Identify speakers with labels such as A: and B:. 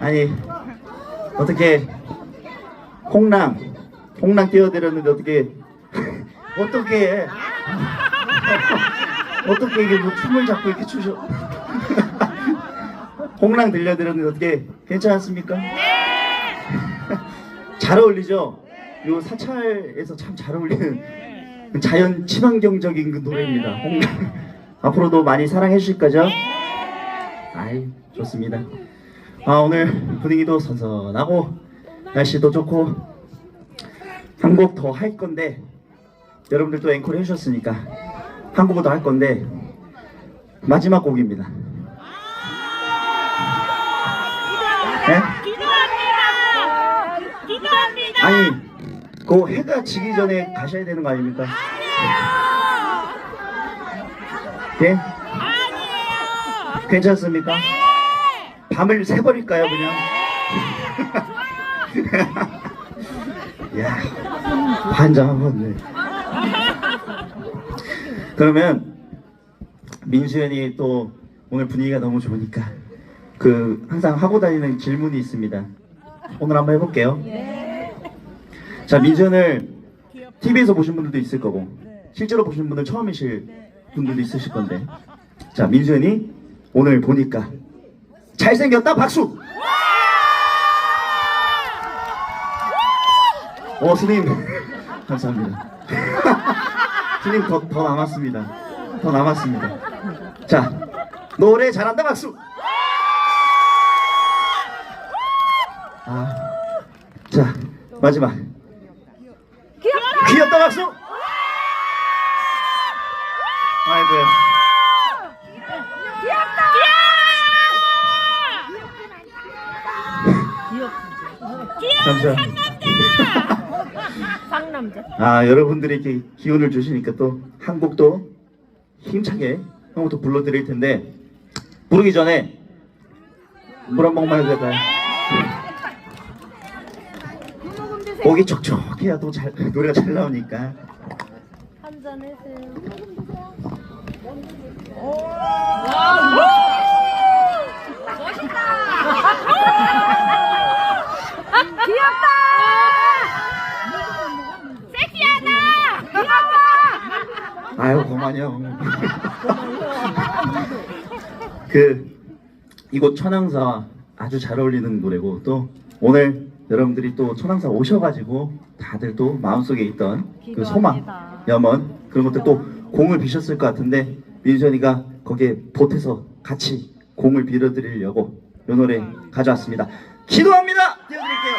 A: 아니 어떻게 홍랑 홍랑 띄워드렸는데 어떻게 어떻게 어떻게 이게 뭐 춤을 잡고 이렇게 추셔 홍랑 들려드렸는데 어떻게 괜찮았습니까? 잘 어울리죠? 요 사찰에서 참 잘 어울리는 자연 친환경적인 그 노래입니다. 홍랑 앞으로도 많이 사랑해 주실 거죠? 아이 좋습니다. 아 오늘 분위기도 선선하고 날씨도 좋고 한 곡 더 할 건데 여러분들도 앵콜 해주셨으니까 한곡더할 건데 마지막 곡입니다. 네?
B: 기도합니다. 기도합니다.
A: 아니 그 해가 지기 전에 가셔야 되는 거 아닙니까? 예?
B: 아니에요.
A: 괜찮습니까? 밤을 새버릴까요 그냥? 야 환장하겠네 그러면 민수연이 또 오늘 분위기가 너무 좋으니까 그 항상 하고 다니는 질문이 있습니다. 오늘 한번 해볼게요. 자 민수연을 TV에서 보신 분들도 있을 거고 실제로 보신 분들 처음이실 분들도 있으실 건데. 자 민수연이 오늘 보니까 잘생겼다 박수. 어 스님. 감사합니다. 스님 더, 더 남았습니다. 더 남았습니다. 자 노래 잘한다 박수. 아, 자 마지막.
B: 귀엽다.
A: 귀엽다 박수. 아이고야
B: 귀엽다.
A: 감사합니다
B: 상남자.
A: 아 여러분들이 이렇게 기운을 주시니까 또 한 곡도 힘차게 한 곡도 불러드릴 텐데 부르기 전에 물한 모금만 해도 될까요? 목이 촉촉해야 또 잘, 노래가 잘 나오니까
B: 한잔 해세요. 귀엽다. 섹시하다.
A: 고마워요 그 이곳 천왕사 아주 잘 어울리는 노래고 또 오늘 여러분들이 또 천왕사 오셔가지고 다들 또 마음속에 있던 그 소망 염원 그런 것들 또 공을 비셨을 것 같은데 민수연이가 거기에 보태서 같이 공을 빌어드리려고 이 노래 가져왔습니다. 기도합니다! 띄워드릴게요